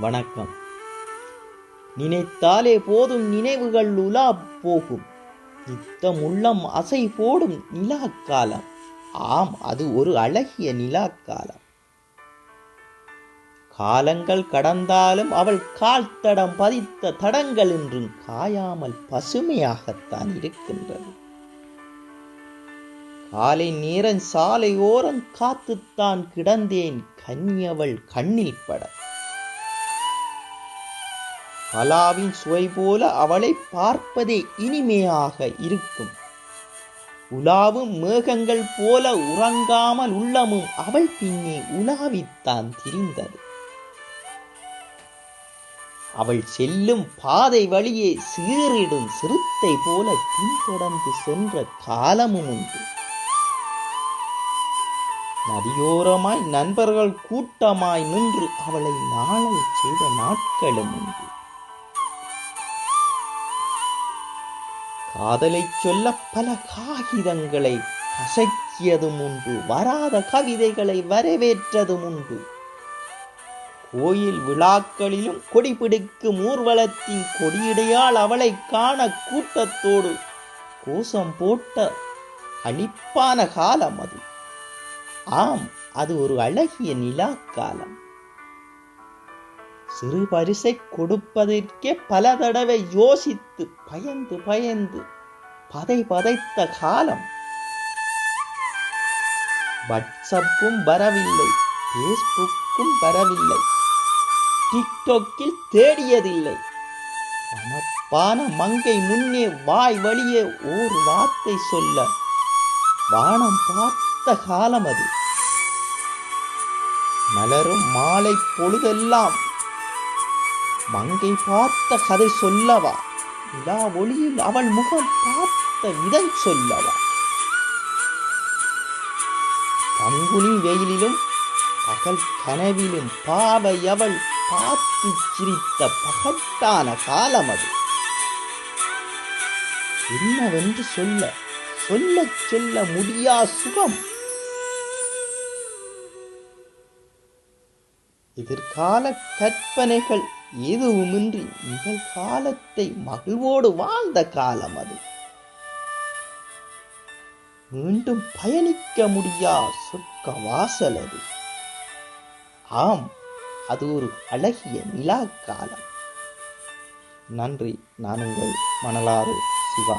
வணக்கம். நினைத்தாலே போதும் நினைவுகள் உலா போகும். நித்தம் உள்ளம் அசை போடும் நிலா காலம். ஆம் அது ஒரு அழகிய நிலாக்காலம் காலங்கள் கடந்தாலும் அவள் கால் தடம் பதித்த தடங்கள் என்றும் காயாமல் பசுமையாகத்தான் இருக்கின்றது. காலை நேரம் சாலை ஓரம் காத்துத்தான் கிடந்தேன் கன்னியவள் கண்ணில் பட பலாவின் சுவை போல அவளை பார்ப்பதே இனிமையாக இருக்கும். உலாவும் மேகங்கள் போல உறங்காமல் உள்ளமும் அவள் பின்னே உலாவித்தான் திரிந்தது. அவள் செல்லும் பாதை வழியே சீறிடும் சிறுத்தை போல பின்தொடர்ந்து சென்ற காலமும் உண்டு. நதியோரமாய் நண்பர்கள் கூட்டமாய் நின்று அவளை நாளை செய்த நாட்களும் உண்டு. காதலை சொல்ல பல காகிதங்களை அசைக்கியதும் உண்டு வராத கவிதைகளை வரவேற்றதும் உண்டு. கோயில் விழாக்களிலும் கொடி பிடிக்கும் ஊர்வலத்தின் கொடியிடையால் அவளை காண கூட்டத்தோடு கோஷம் போட்ட அழிப்பான காலம் அது. ஆம் அது ஒரு அழகிய நிலாக்காலம். சிறு பரிசை கொடுப்பதற்கே பல தடவை யோசித்து பயந்து பயந்து பதை பதைத்த காலம். வாட்ஸ்அப்பும் வரவில்லை ஃபேஸ்புக்கும் வரவில்லை டிக்டாக்கில் தேடியதில்லை. மனப்பான மங்கை முன்னே வாய் வழியே ஓர் வார்த்தை சொல்ல வானம் பார்த்த காலம் அது. மலரும் மாலை பொழுதெல்லாம் மங்கை பார்த்த கதை சொல்லவா? நிலா ஒளியில் அவள் முகம் பார்த்த விதம் சொல்லவா? பங்குனி வெயிலிலும் பகல் கனவிலும் பாவை அவள் பார்த்து சிரித்த பகட்டான காலம் அது. என்னவென்று சொல்ல சொல்ல சொல்ல முடியா சுகம்? எதிர்கால கற்பனைகள் எதுவுமின்றி நிகழ்காலத்தை மகிழ்வோடு வாழ்ந்த காலம் அது. மீண்டும் பயணிக்க முடியா சொர்க்க வாசல் அது. ஆம் அது ஒரு அழகிய நிலா காலம். நன்றி நான் உங்கள் மணலாறு சிவா.